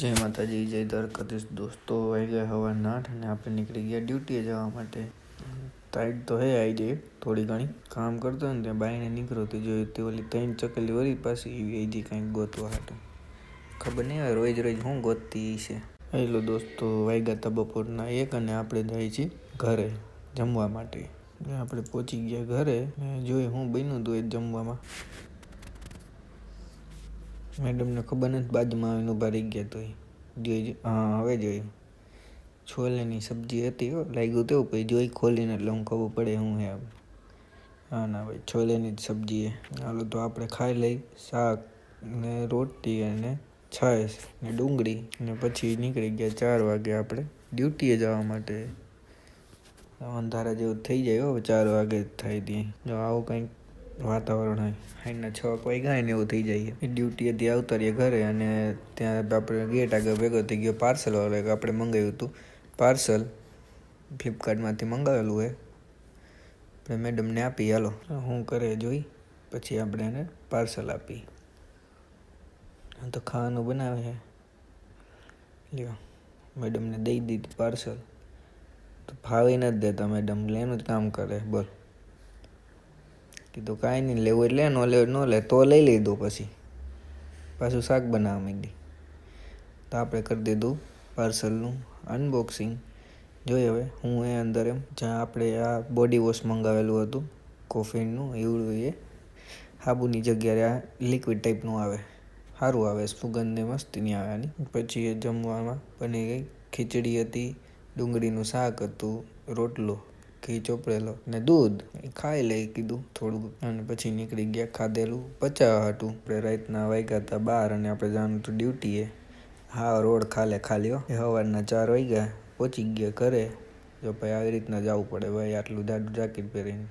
જય માતાજી, જય દ્વારકાધીશ. દોસ્તો, વાગ્યા હવાના આઠ અને આપણે નીકળી ગયા ડ્યુટીએ જવા માટે. ટાઈટ તો હે આવી જઈએ થોડી ઘણી. કામ કરતો ને ત્યાં બાઈને નીકળો તે જોયું તે ઓલી ત્રણ ચકલી વળી પાછી એવી આવી કંઈક ગોતવા હતું ખબર નહીં હવે રોજ રોજ હું ગોતતી છે. હેલો દોસ્તો, વાગ્યા હતા બપોરના એક અને આપણે જઈએ છીએ ઘરે, જમવા માટે. આપણે પહોંચી ગયા ઘરે જોઈ હું બન્યું હતું એ જમવામાં. મેડમને ખબર નથી બાજુમાં આવીને ઊભા રહી ગયા તો જોઈ હા, હવે જોયું. છોલેની સબ્જી હતી હો, લાગ્યું તેવું પછી જોઈ ખોલીને એટલે હું ખબર પડે હું હે હા, ના ભાઈ, છોલેની જ સબ્જી હાલો તો આપણે ખાઈ લઈ, શાક ને રોટી અને છાશ ને ડુંગળી ને પછી નીકળી ગયા ચાર વાગે આપણે ડ્યુટીએ જવા માટે. અંધારા જેવું થઈ જાય હો, ચાર વાગે થાય ત્યાં. જો આવું કંઈક વાતાવરણ હોય. સાંજના છ કોઈ ગાય ને એવું થઈ જાય. ડ્યુટીએથી આવતા રહીએ ઘરે અને ત્યાં આપણે ગેટ આગળ ભેગો થઈ ગયો પાર્સલ વાળો આપણે મંગાવ્યું હતું. પાર્સલ ફ્લિપકાર્ટમાંથી મંગાવેલું હોય. આપણે મેડમને આપી, હાલો, હું કરે જોઈ, પછી આપણે એને પાર્સલ આપી. તો ખાવાનું બનાવે છે. લ્યો મેડમને દઈ દીધું પાર્સલ તો ફાવી નથી દેતા મેડમ એનું જ કામ કરે, બોલ. કીધું, કાંઈ નહીં, લેવું એટલે ન લે ન લે, તો લઈ લીધું પછી. પાછું શાક બનાવવા માંડી. તો આપણે કરી દીધું પાર્સલનું અનબોક્સિંગ જોઈએ હવે, હું એ અંદર એમ, જ્યાં આપણે આ બોડી વોશ મંગાવેલું હતું કોફીનું એવું એ સાબુની જગ્યાએ આ લિક્વિડ ટાઈપનું આવે. સારું આવે, સુગંધને મસ્તીની આવે પછી એ જમવામાં બની ગઈ ખીચડી હતી, ડુંગળીનું શાક હતું, રોટલો. ઘી ચોપડેલો ને દૂધ. ખાઈ લઈ કીધું થોડુંક. અને પછી નીકળી ગયા ખાધેલું પચાવવા હાટું. આપણે રાતના વાગ્યા હતા બાર અને આપણે જવાનું હતું ડ્યુટીએ હા, રોડ ખાલે ખાલી હો સવારના ચાર વાગ્યા. પહોંચી ગયા ઘરે. જો ભાઈ આવી રીતના જવું પડે, ભાઈ આટલું જાડું જાકીટ પહેરીને.